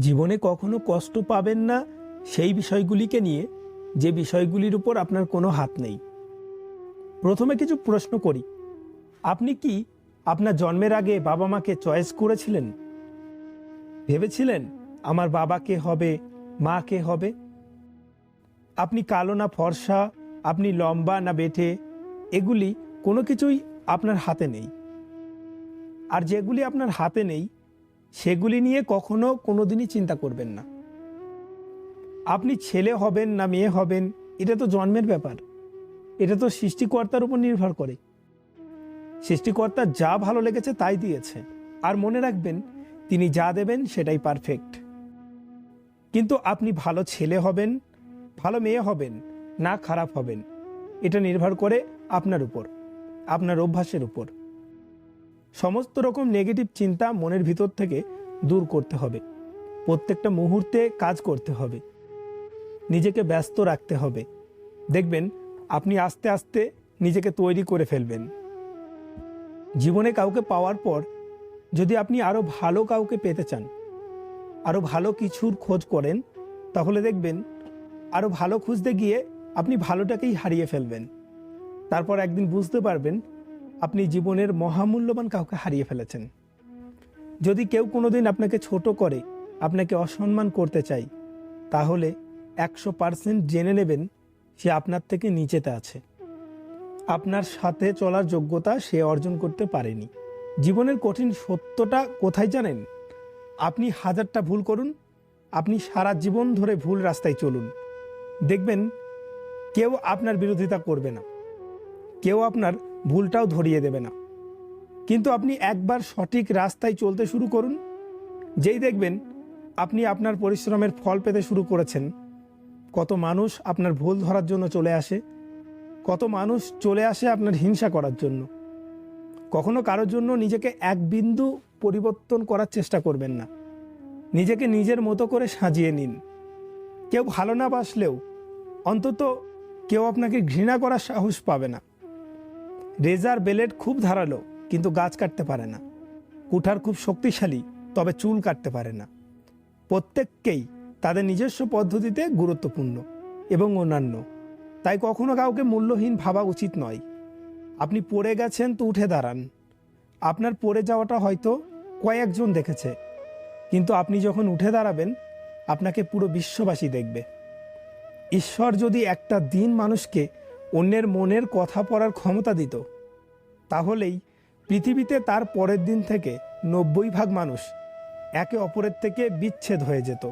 জীবনে কখনো কষ্ট পাবেন না সেই বিষয়গুলিকে নিয়ে, যে বিষয়গুলির উপর আপনার কোনো হাত নেই। প্রথমে কিছু প্রশ্ন করি। আপনি কি আপনার জন্মের আগে বাবা মাকে চয়েস করেছিলেন? ভেবেছিলেন, আমার বাবা কে হবে, মা কে হবে? আপনি কালো না ফর্সা, আপনি লম্বা না বেঠে এগুলি কোনো কিছুই আপনার হাতে নেই। আর যেগুলি আপনার হাতে নেই সেগুলি নিয়ে কখনো কোনোদিনই চিন্তা করবেন না। আপনি ছেলে হবেন না মেয়ে হবেন, এটা তো জন্মের ব্যাপার। এটা তো সৃষ্টিকর্তার উপর নির্ভর করে। সৃষ্টিকর্তা যা ভালো লেগেছে তাই দিয়েছে। আর মনে রাখবেন, তিনি যা দেবেন সেটাই পারফেক্ট। কিন্তু আপনি ভালো ছেলে হবেন, ভালো মেয়ে হবেন, না খারাপ হবেন, এটা নির্ভর করে আপনার উপর, আপনার অভ্যাসের উপর। সমস্ত রকম নেগেটিভ চিন্তা মনের ভিতর থেকে দূর করতে হবে। প্রত্যেকটা মুহূর্তে কাজ করতে হবে। নিজেকে ব্যস্ত রাখতে হবে। দেখবেন, আপনি আস্তে আস্তে নিজেকে তৈরি করে ফেলবেন। জীবনে কাউকে পাওয়ার পর যদি আপনি আরও ভালো কাউকে পেতে চান আরও ভালো কিছুর খোঁজ করেন, তাহলে দেখবেন আরও ভালো খুঁজতে গিয়ে আপনি ভালোটাকেই হারিয়ে ফেলবেন। তারপর একদিন বুঝতে পারবেন আপনি জীবনের মহামূল্যবান কাউকে হারিয়ে ফেলেছেন। যদি কেউ কোনোদিন আপনাকে ছোট করে, আপনাকে অসম্মান করতে চাই তাহলে একশো পার্সেন্ট জেনে নেবেন সে আপনার থেকে নিচেতে আছে। আপনার সাথে চলার যোগ্যতা সে অর্জন করতে পারেনি। জীবনের কঠিন সত্যটা কোথায় জানেন? আপনি হাজারটা ভুল করুন, আপনি সারা জীবন ধরে ভুল রাস্তায় চলুন। দেখবেন, কেউ আপনার বিরোধিতা করবে না। কেউ আপনার ভুলটাও ধরিয়ে দেবে না। কিন্তু আপনি একবার সঠিক রাস্তায় চলতে শুরু করুন। যেই দেখবেন আপনি আপনার পরিশ্রমের ফল পেতে শুরু করেছেন। কত মানুষ আপনার ভুল ধরার জন্য চলে আসে। কত মানুষ চলে আসে আপনার হিংসা করার জন্য। কখনো কারোর জন্য নিজেকে এক বিন্দু পরিবর্তন করার চেষ্টা করবেন না। নিজেকে নিজের মতো করে সাজিয়ে নিন। কেউ ভালো না বাসলেও অন্তত কেউ আপনাকে ঘৃণা করার সাহস পাবে না। রেজার বেলেট খুব ধারালো, কিন্তু গাছ কাটতে পারে না। কুঠার খুব শক্তিশালী, তবে চুল কাটতে পারে না। প্রত্যেককেই তাদের নিজস্ব পদ্ধতিতে গুরুত্বপূর্ণ এবং অন্যান্য। তাই কখনো কাউকে মূল্যহীন ভাবা উচিত নয়। আপনি পড়ে গেছেন তো উঠে দাঁড়ান। আপনার পড়ে যাওয়াটা হয়তো কয়েকজন দেখেছে। কিন্তু আপনি যখন উঠে দাঁড়াবেন, আপনাকে পুরো বিশ্ববাসী দেখবে। ঈশ্বর যদি একটা দিন মানুষকে অন্যের মনের কথা পড়ার ক্ষমতা দিত। তাহলেই পৃথিবীতে তার পরের দিন থেকে নব্বই ভাগ মানুষ একে অপরের থেকে বিচ্ছেদ হয়ে যেত।